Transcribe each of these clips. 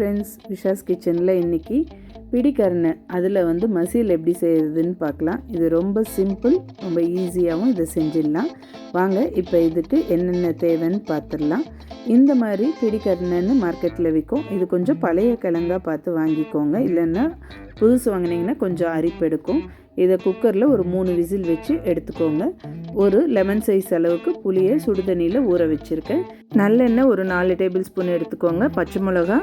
Friends Visha's கிச்சனில் இன்றைக்கி பிடிக்கரணை அதில் வந்து மசியல் எப்படி செய்கிறதுன்னு பார்க்கலாம். இது ரொம்ப சிம்பிள் ரொம்ப ஈஸியாகவும் இதை செஞ்சிடலாம். வாங்க இப்போ இதுக்கு என்னென்ன தேவைன்னு பார்த்துடலாம். இந்த மாதிரி பிடிக்கரணைன்னு மார்க்கெட்டில் விற்கும் இது கொஞ்சம் பழைய கிழங்காக பார்த்து வாங்கிக்கோங்க. இல்லைன்னா புதுசு வாங்கினீங்கன்னா கொஞ்சம் அரிப்பு எடுக்கும். இதை குக்கரில் ஒரு மூணு விசில் வச்சு எடுத்துக்கோங்க. ஒரு லெமன் சைஸ் அளவுக்கு புளியை சுடுதண்ணியில் ஊற வச்சுருக்கேன். நல்லெண்ணெய் ஒரு நாலு டேபிள் ஸ்பூன் எடுத்துக்கோங்க. பச்சை மிளகா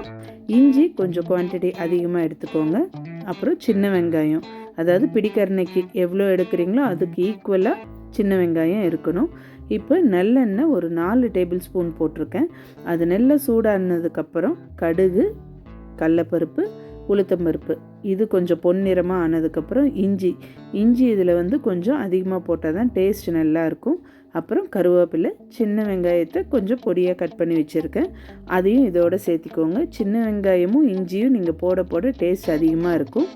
இஞ்சி கொஞ்சம் குவான்டிட்டி அதிகமாக எடுத்துக்கோங்க. அப்புறம் சின்ன வெங்காயம். அதாவது பிடிக்கரணைக்கு எவ்வளோ எடுக்கிறீங்களோ அதுக்கு ஈக்குவலாக சின்ன வெங்காயம் இருக்கணும். இப்போ நல்லெண்ணெய் ஒரு நாலு டேபிள் ஸ்பூன் போட்டிருக்கேன். அது நல்லா சூடானதுக்கப்புறம் கடுகு கடலப்பருப்பு உளுத்தம்பருப்பு இது கொஞ்சம் பொன்னிறமாக ஆனதுக்கப்புறம் இஞ்சி. இஞ்சி இதில் வந்து கொஞ்சம் அதிகமாக போட்டால் தான் டேஸ்ட் நல்லாயிருக்கும் அப்புறம் கருவேப்பிலை சின்ன வெங்காயத்தை கொஞ்சம் பொடியாக கட் பண்ணி வச்சுருக்கேன். அதையும் இதோடு சேர்த்திக்கோங்க. சின்ன வெங்காயமும் இஞ்சியும் நீங்கள் போட போட டேஸ்ட் அதிகமாக இருக்கும்.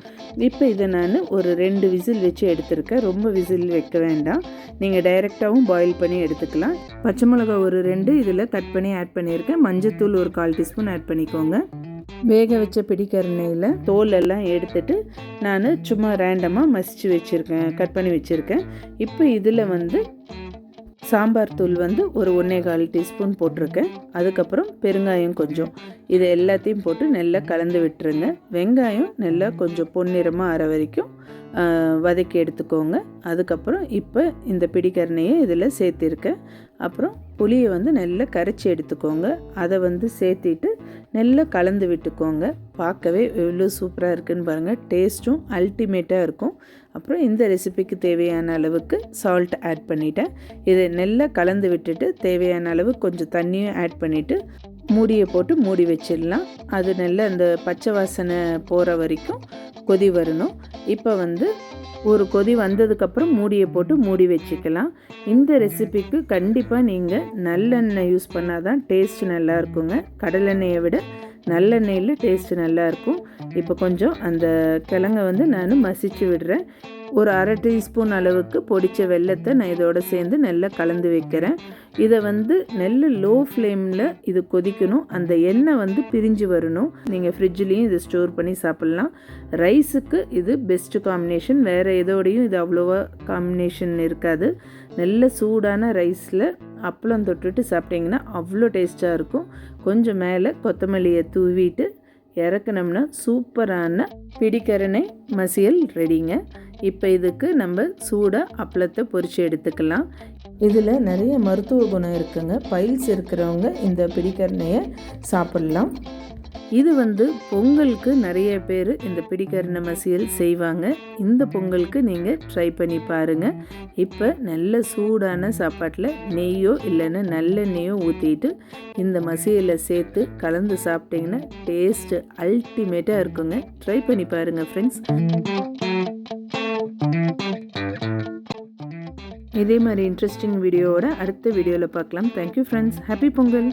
இப்போ இதை நான் ஒரு ரெண்டு விசில் வச்சு எடுத்திருக்கேன். ரொம்ப விசில் வைக்க வேண்டாம். நீங்கள் டைரெக்டாகவும் பாயில் பண்ணி எடுத்துக்கலாம். பச்சை மிளகா ஒரு ரெண்டு இதில் கட் பண்ணி ஆட் பண்ணியிருக்கேன். மஞ்சத்தூள் ஒரு கால் டீஸ்பூன் ஆட் பண்ணிக்கோங்க. வேக வச்ச பிடிக்கரணையில் தோல் எல்லாம் எடுத்துட்டு நான் சும்மா ரேண்டமாக மசிச்சு வச்சுருக்கேன் கட் பண்ணி வச்சுருக்கேன். இப்போ இதில் வந்து சாம்பார் தூள் வந்து ஒரு ஒன்றே கால் டீஸ்பூன் போட்டிருக்கேன். அதுக்கப்புறம் பெருங்காயம் கொஞ்சம். இது எல்லாத்தையும் போட்டு நல்லா கலந்து விட்டுருங்க. வெங்காயம் நல்லா கொஞ்சம் பொன்னிறமாக ஆற வரைக்கும் வதக்கி எடுத்துக்கோங்க. அதுக்கப்புறம் இப்போ இந்த பிடிக்கரணையை இதில் சேர்த்திருக்கேன். அப்புறம் புளியை வந்து நல்லா கரைச்சி எடுத்துக்கோங்க. அதை வந்து சேர்த்திட்டு நல்லா கலந்து விட்டுக்கோங்க. பார்க்கவே எவ்வளோ சூப்பராக இருக்குதுன்னு பாருங்கள் டேஸ்ட்டும் அல்டிமேட்டாக இருக்கும். அப்புறம் இந்த ரெசிபிக்கு தேவையான அளவுக்கு சால்ட் ஆட் பண்ணிட்டேன். இதை நல்லா கலந்து விட்டுட்டு தேவையான அளவு கொஞ்சம் தண்ணியும் ஆட் பண்ணிவிட்டு மூடியை போட்டு மூடி வச்சிடலாம். அது நல்லா அந்த பச்சை வாசனை போகிற வரைக்கும் கொதி வரணும். இப்போ வந்து ஒரு கொதி வந்ததுக்கப்புறம் மூடியை போட்டு மூடி வச்சுக்கலாம். இந்த ரெசிபிக்கு கண்டிப்பாக நீங்கள் நல்லெண்ணெய் யூஸ் பண்ணால் தான் டேஸ்ட் நல்லா இருக்குங்க. கடலெண்ணெயை விட நல்லெண்ணெயில் டேஸ்ட்டு நல்லாயிருக்கும் இப்போ கொஞ்சம் அந்த கிழங்கை வந்து நான் மசிச்சு விடுறேன். ஒரு அரை டீஸ்பூன் அளவுக்கு பொடித்த வெள்ளத்தை நான் இதோடு சேர்ந்து நல்லா கலந்து வைக்கிறேன். இதை வந்து நெல் லோ ஃப்ளேமில் இது கொதிக்கணும். அந்த எண்ணெய் வந்து பிரிஞ்சு வரணும். நீங்கள் ஃப்ரிட்ஜ்லேயும் இதை ஸ்டோர் பண்ணி சாப்பிட்லாம். ரைஸுக்கு இது பெஸ்ட்டு காம்பினேஷன் வேறு எதோடையும் இது அவ்வளோவா காம்பினேஷன் இருக்காது. நல்ல சூடான ரைஸில் அப்பளம் தொட்டுட்டு சாப்பிட்டிங்கன்னா அவ்வளோ டேஸ்ட்டாக இருக்கும். கொஞ்சம் மேலே கொத்தமல்லியை தூவிட்டு இறக்குனோம்னா சூப்பரான பிடிக்கரணை மசியல் ரெடிங்க இப்போ இதுக்கு நம்ம சூடாக அப்பளத்தை பொறிச்சு எடுத்துக்கலாம். இதில் நிறைய மருத்துவ குணம் இருக்குங்க. பைல்ஸ் இருக்கிறவங்க இந்த பிடிக்கரணையை சாப்பிட்லாம். இது வந்து பொங்கலுக்கு நிறைய பேர் இந்த பிடிக்கரண மசியல் செய்வாங்க. இந்த பொங்கலுக்கு நீங்கள் ட்ரை பண்ணி பாருங்கள் இப்போ நல்ல சூடான சாப்பாட்டில் நெய்யோ இல்லைன்னா நல்லெண்ணெயோ ஊற்றிட்டு இந்த மசியலை சேர்த்து கலந்து சாப்பிட்டிங்கன்னா டேஸ்ட்டு அல்டிமேட்டாக இருக்குங்க. ட்ரை பண்ணி பாருங்கள் ஃப்ரெண்ட்ஸ் இதே மாதிரி இன்ட்ரெஸ்டிங் வீடியோவோட அடுத்த வீடியோவில் பார்க்கலாம். Thank you friends happy Pongal